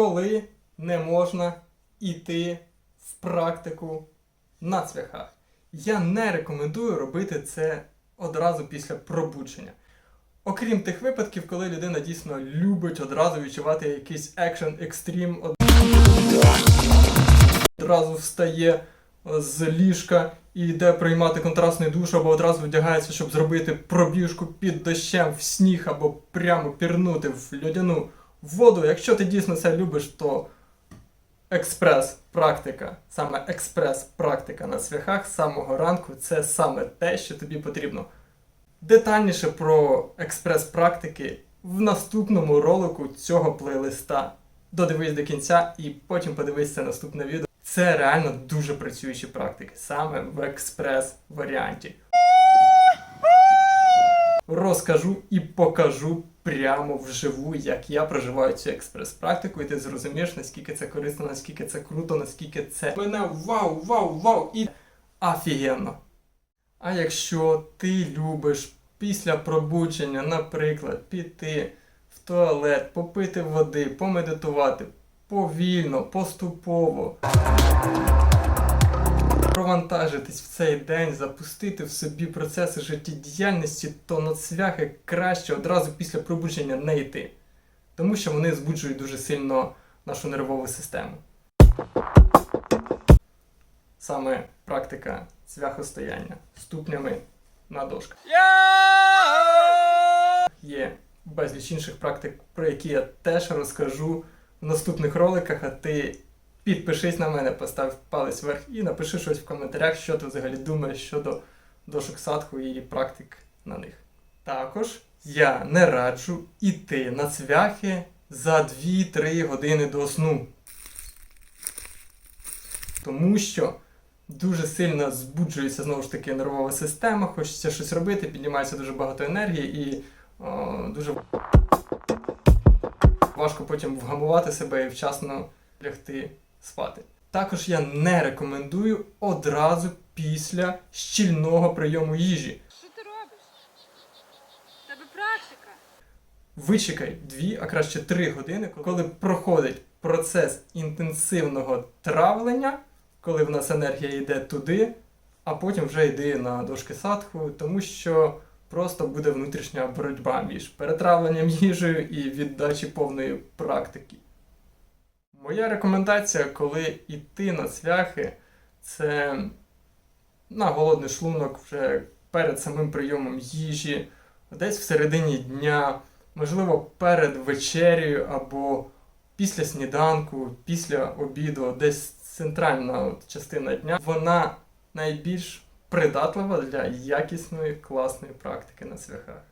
коли не можна йти в практику на цвяхах. Я не рекомендую робити це одразу після пробудження. Окрім тих випадків, коли людина дійсно любить одразу відчувати якийсь екшен екстрім, одразу встає з ліжка і йде приймати контрастний душ, або одразу вдягається, щоб зробити пробіжку під дощем в сніг, або прямо пірнути в льодяну воду. Якщо ти дійсно це любиш, то експрес-практика, саме експрес-практика на цвяхах з самого ранку це саме те, що тобі потрібно. Детальніше про експрес-практики в наступному ролику цього плейлиста. Додивись до кінця і потім подивись це наступне відео. Це реально дуже працюючі практики, саме в експрес-варіанті. Розкажу і покажу прямо вживу, як я проживаю цю експрес-практику, і ти зрозумієш, наскільки це корисно, наскільки це круто, наскільки це мене вау, вау, вау і офігенно. А якщо ти любиш після пробудження, наприклад, піти в туалет, попити води, помедитувати повільно, поступово, провантажитись в цей день, запустити в собі процеси життєдіяльності, то на цвяхи краще одразу після пробудження не йти. Тому що вони збуджують дуже сильно нашу нервову систему. Саме практика цвяхостояння ступнями на дошках. Є безліч інших практик, про які я теж розкажу в наступних роликах, а ти підпишись на мене, постав палець вверх і напиши щось в коментарях, що ти взагалі думаєш щодо дошок садху і практик на них. Також я не раджу іти на цвяхи за 2-3 години до сну. Тому що дуже сильно збуджується знову ж таки нервова система, хочеться щось робити, піднімається дуже багато енергії і о, дуже важко потім вгамувати себе і вчасно лягти спати. Також я не рекомендую одразу після щільного прийому їжі. Що ти робиш? Тебе практика. Вичекай 2, а краще 3 години, коли проходить процес інтенсивного травлення, коли в нас енергія йде туди, а потім вже йди на дошки садху, тому що просто буде внутрішня боротьба між перетравленням їжею і віддачі повної практики. Моя рекомендація, коли йти на цвяхи, це на голодний шлунок вже перед самим прийомом їжі, десь в середині дня, можливо, перед вечерею або після сніданку, після обіду, десь центральна от частина дня, вона найбільш придатлива для якісної класної практики на цвяхах.